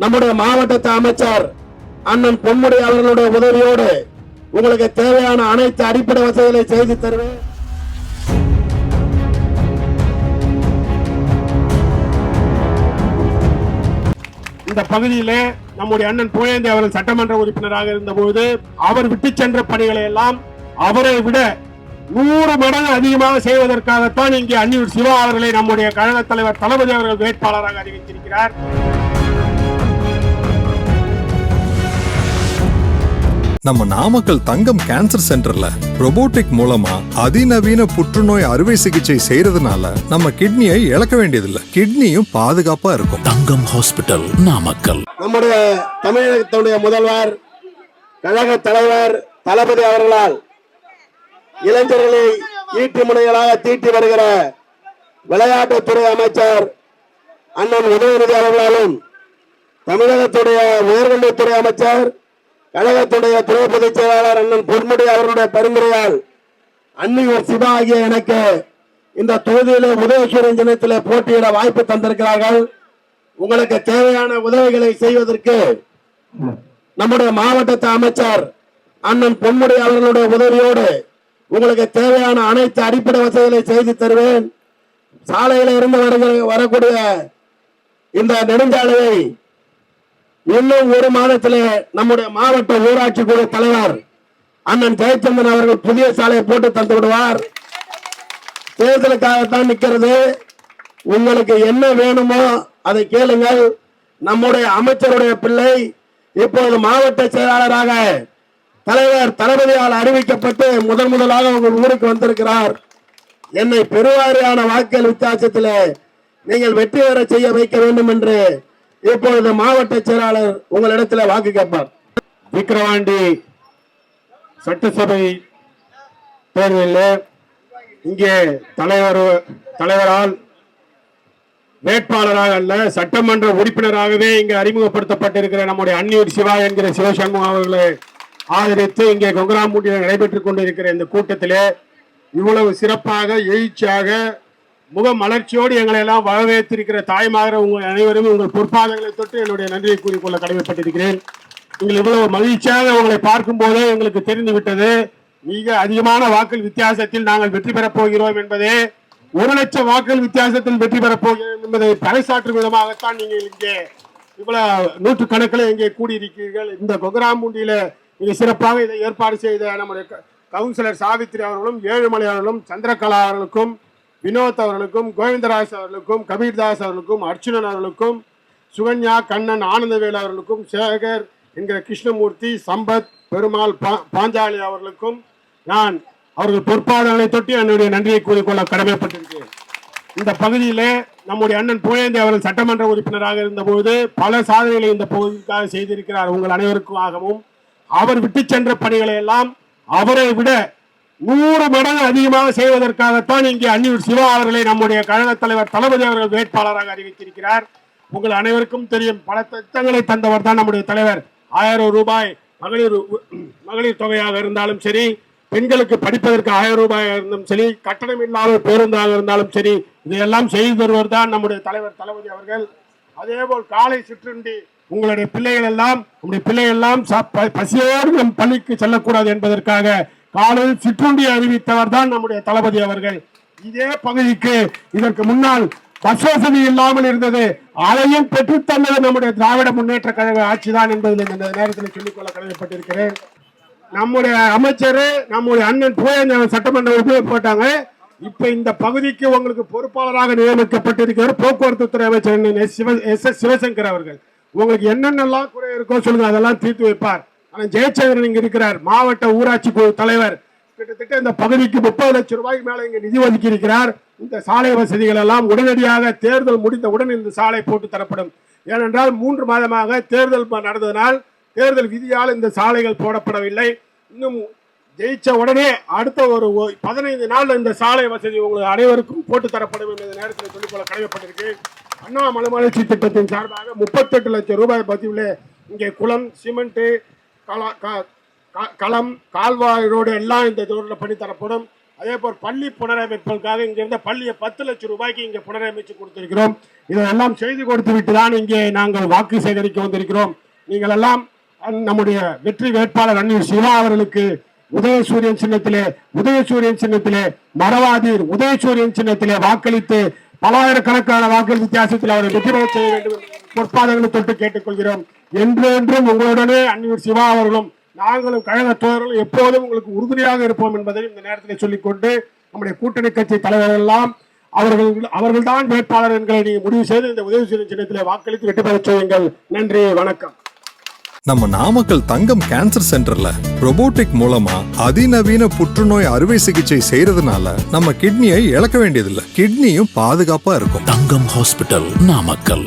நம்முடைய மாவட்டத்து அமைச்சர் அண்ணன் பொன்முடி அவர்களுடைய உதவியோடு உங்களுக்கு தேவையான அனைத்து அடிப்படை வசதிகளை செய்து தருவேன். இந்த பகுதியிலே நம்முடைய அண்ணன் புகழேந்தி அவர்கள் சட்டமன்ற உறுப்பினராக இருந்தபோது அவர் விட்டு சென்ற பணிகளை எல்லாம் அவரை விட நூறு மடங்கு அதிகமாக செய்வதற்காகத்தான் இங்கே அன்னியூர் சிவா அவர்களை நம்முடைய கழக தலைவர் தளபதி அவர்கள் வேட்பாளராக அறிவித்திருக்கிறார். நம்ம நாமக்கல் தங்கம் கேன்சர் சென்டர்ல robotic மூலமா அதிநவீன புற்றுநோய் அறுவை சிகிச்சை செய்யறதுனால நம்ம கிட்னியை இழக்க வேண்டியதில்லை. கிட்னியும் பாதுகாப்பா இருக்கும். தங்கம் ஹாஸ்பிட்டல் நாமக்கல். நம்முடைய தமிழகத்துடைய முதல்வர் கழக தலைவர் தளபதி அவர்களால் இளைஞர்களை ஈட்டி முனைகளாக தீட்டி வருகிற விளையாட்டுத்துறை அமைச்சர் அண்ணன் உதயநிதி அவர்களாலும் தமிழகத்துடைய உயர்கல்வித்துறை அமைச்சர் கழகத்துடைய துணை பொதுச் செயலாளர் அண்ணன் பொன்முடி அவருடைய பரிந்துரையால் அன்னியூர் சிவா ஆகிய எனக்கு இந்த தொகுதியிலே உதயசூரியன் தினத்திலே போட்டியிட வாய்ப்பு தந்திருக்கிறார்கள். உங்களுக்கு தேவையான உதவிகளை செய்வதற்கு நம்முடைய மாவட்டத்து அமைச்சர் அண்ணன் பொன்முடி அவர்களுடைய உதவியோடு உங்களுக்கு தேவையான அனைத்து அடிப்படை வசதிகளை செய்து தருவேன். சாலையில இருந்து வரக்கூடிய இந்த நெடுஞ்சாலையை இன்னும் ஒரு மாதத்திலே நம்முடைய மாவட்ட ஊராட்சி குழு தலைவர் அண்ணன் ஜெயச்சந்திரன் அவர்கள் புதிய சாலையை போட்டு தந்து விடுவார். தேர்தலுக்காகத்தான் நிக்கிறது உங்களுக்கு என்ன வேணுமோ அதை கேளுங்கள். நம்முடைய அமைச்சருடைய பிள்ளை இப்போது மாவட்ட செயலாளராக தலைவர் தளபதியால் அறிவிக்கப்பட்டு முதன் முதலாக உங்கள் ஊருக்கு வந்திருக்கிறார். என்னை பெருவாரியான வாக்கள் வித்தியாசத்தில் நீங்கள் வெற்றி பெற செய்ய வைக்க வேண்டும் என்று இப்பொழுது மாவட்ட செயலாளர் உங்களிடத்தில் வாக்கு கேட்பார்? விக்கிரவாண்டி சட்டசபை தேர்தலில் இங்கே தலைவர் தலைவரால் வேட்பாளராக அல்ல சட்டமன்ற உறுப்பினராகவே இங்கே அறிமுகப்படுத்தப்பட்டிருக்கிற நம்முடைய அன்னியூர் சிவா என்கிற சிவசண்முகம் அவர்களை ஆதரித்து இங்கே கொங்கராம்பூட்டியில் நடைபெற்றுக் கொண்டிருக்கிற இந்த கூட்டத்திலே இவ்வளவு சிறப்பாக எழுச்சியாக முக மலர்ச்சியோடு எங்களை எல்லாம் வரவேற்றிருக்கிற தாய்மாகிற உங்கள் அனைவரும் உங்கள் பொற்பாதங்களை தொட்டு என்னுடைய நன்றியை கூறிக்கொள்ள கடமைப்பட்டிருக்கிறேன். நீங்கள் இவ்வளவு மகிழ்ச்சியாக உங்களை பார்க்கும் போதே எங்களுக்கு தெரிந்து விட்டது மிக அதிகமான வாக்கள் வித்தியாசத்தில் நாங்கள் வெற்றி பெறப் போகிறோம் என்பதே ஒரு லட்சம் வாக்கள் வித்தியாசத்தில் வெற்றி பெறப் போகிறோம் என்பதை பறைசாற்றும் விதமாகத்தான் நீங்கள் இங்கே இவ்வளவு நூற்றுக்கணக்கில் இங்கே கூடியிருக்கிறீர்கள். இந்த கொகராம்பூண்டியில மிக சிறப்பாக இதை ஏற்பாடு செய்த நம்முடைய கவுன்சிலர் சாவித்ரி அவர்களும் ஏழுமலை அவர்களும் சந்திரகலா அவர்களுக்கும் வினோத் அவர்களுக்கும் கோவிந்தராஜ் அவர்களுக்கும் கபீர்தாஸ் அவர்களுக்கும் அர்ச்சுனன் அவர்களுக்கும் சுகன்யா கண்ணன் ஆனந்தவேல் அவர்களுக்கும் சேகர் என்கிற கிருஷ்ணமூர்த்தி சம்பத் பெருமாள் பா- பாஞ்சாலி அவர்களுக்கும் நான் அவர்கள் பொற்பாதங்களை தொட்டி என்னுடைய நன்றியை கூறிக்கொள்ள கடமைப்பட்டிருக்கிறேன். இந்த பகுதியிலே நம்முடைய அண்ணன் புகழேந்தி அவர்கள் சட்டமன்ற உறுப்பினராக இருந்தபோது பல சாதனைகளை இந்த பகுதிக்காக செய்திருக்கிறார் உங்கள் அனைவருக்காகவும் அவர் விட்டு சென்ற பணிகளை எல்லாம் அவரை விட நூறு மடங்கு அதிகமாக செய்வதற்காகத்தான் இங்கே அன்னியூர் சிவா அவர்களை நம்முடைய கழக தலைவர் தளபதி அவர்கள் வேட்பாளராக அறிவித்திருக்கிறார். உங்கள் அனைவருக்கும் தெரியும் பல திட்டங்களை தந்தவர் தான் நம்முடைய தலைவர். ஆயிரம் ரூபாய் மகளிர் மகளிர் தொகையாக இருந்தாலும் சரி பெண்களுக்கு படிப்பதற்கு ஆயிரம் ரூபாயாக இருந்தாலும் சரி கட்டணம் இல்லாத பேருந்தாக இருந்தாலும் சரி இதையெல்லாம் செய்து தருவர் தான் நம்முடைய தலைவர் தளபதி அவர்கள். அதேபோல் காலை சிற்றுண்டி உங்களுடைய பிள்ளைகள் எல்லாம் உங்களுடைய பிள்ளைகள் எல்லாம் ப- பசியோடு நம் பள்ளிக்கு செல்லக்கூடாது என்பதற்காக காலையில் சிற்றுண்டி அறிவித்தவர் தான் நம்முடைய தளபதி அவர்கள். இதே பகுதிக்கு இதற்கு முன்னால் பஸ் வசதி இல்லாமல் இருந்தது. அதையும் பெற்றுத்தந்தது நம்முடைய திராவிட முன்னேற்ற கழக ஆட்சிதான் என்பதில் இந்த நேரத்தில் சொல்லிக்கொள்ள கடமைப்பட்டிருக்கிறேன். நம்முடைய அமைச்சர் நம்முடைய அண்ணன் போய் சட்டமன்ற உறுப்பினர் போட்டாங்க. இப்ப இந்த பகுதிக்கு உங்களுக்கு பொறுப்பாளராக நியமிக்கப்பட்டிருக்கிற போக்குவரத்து துறை அமைச்சர் எஸ். எஸ் எஸ் சிவசங்கர் அவர்கள். உங்களுக்கு என்னென்னலாம் குறை இருக்கோ சொல்லுங்க அதெல்லாம் தீர்த்து வைப்பார். ஆனால் ஜெயச்சந்திரன் இங்கே இருக்கிறார். மாவட்ட ஊராட்சி குழு தலைவர். கிட்டத்தட்ட இந்த பகுதிக்கு முப்பது லட்சம் ரூபாய்க்கு மேலே இங்கே நிதி ஒதுக்கி இருக்கிறார். இந்த சாலை வசதிகள் எல்லாம் உடனடியாக தேர்தல் முடிந்தவுடன் இந்த சாலை போட்டு தரப்படும். ஏனென்றால் மூன்று மாதமாக தேர்தல் நடந்ததனால் தேர்தல் விதியால் இந்த சாலைகள் போடப்படவில்லை. இன்னும் ஜெயிச்ச உடனே அடுத்த ஒரு பதினைந்து நாளில் இந்த சாலை வசதி உங்களுக்கு அனைவருக்கும் போட்டு தரப்படும் என்ற நேரத்தில் சொல்லிக்கொள்ள கடமைப்பட்டிருக்கு. அண்ணாமலை வளர்ச்சி திட்டத்தின் சார்பாக முப்பத்தெட்டு லட்சம் ரூபாய் பதிவில் இங்கே குளம் சிமெண்ட்டு களம் கால்வாய் ரோடு எல்லாம் இந்த தூரில் பண்ணி தரப்படும். அதே போல் பள்ளி புனரமைப்புக்காக இங்கிருந்த பள்ளியை பத்து லட்சம் ரூபாய்க்கு இங்கே புனரமைச்சு கொடுத்திருக்கிறோம். இதெல்லாம் செய்து கொடுத்து விட்டு தான் இங்கே நாங்கள் வாக்கு சேகரிக்க வந்திருக்கிறோம். நீங்கள் எல்லாம் அந் நம்முடைய வெற்றி வேட்பாளர் அன்னில் சிவா அவர்களுக்கு உதயசூரியன் சின்னத்திலே உதயசூரியன் சின்னத்திலே மரவாதீர் உதயசூரியன் சின்னத்திலே வாக்களித்து பலாயிரக்கணக்கான வாக்கு வித்தியாசத்தில் அவரை வெற்றி பெற செய்ய வேண்டும். பொற்பாதங்களை தொட்டு கேட்டுக்கொள்கிறோம். என்றென்றும் உங்களுடனே அன்னியூர் சிவா அவர்களும் நாங்களும் கழக தோழர்களும் எப்போதும் உங்களுக்கு உறுதுணையாக இருப்போம் என்பதை இந்த நேரத்தில் சொல்லிக்கொண்டு நம்முடைய கூட்டணி கட்சி தலைவர்கள் எல்லாம் அவர்கள் அவர்கள்தான் வேட்பாளர் என்களை நீங்க முடிவு செய்து இந்த உதயசூரியன் சின்னத்திலே வாக்களித்து வெற்றி பெறச் செய்யுங்கள் நன்றி வணக்கம். நம்ம நாமக்கல் தங்கம் கேன்சர் சென்டர்ல robotic மூலமா அதிநவீன புற்றுநோய் அறுவை சிகிச்சை செய்யறதுனால நம்ம கிட்னியை இழக்க வேண்டியதில்லை. கிட்னியும் பாதுகாப்பா இருக்கும். தங்கம் ஹாஸ்பிட்டல் நாமக்கல்.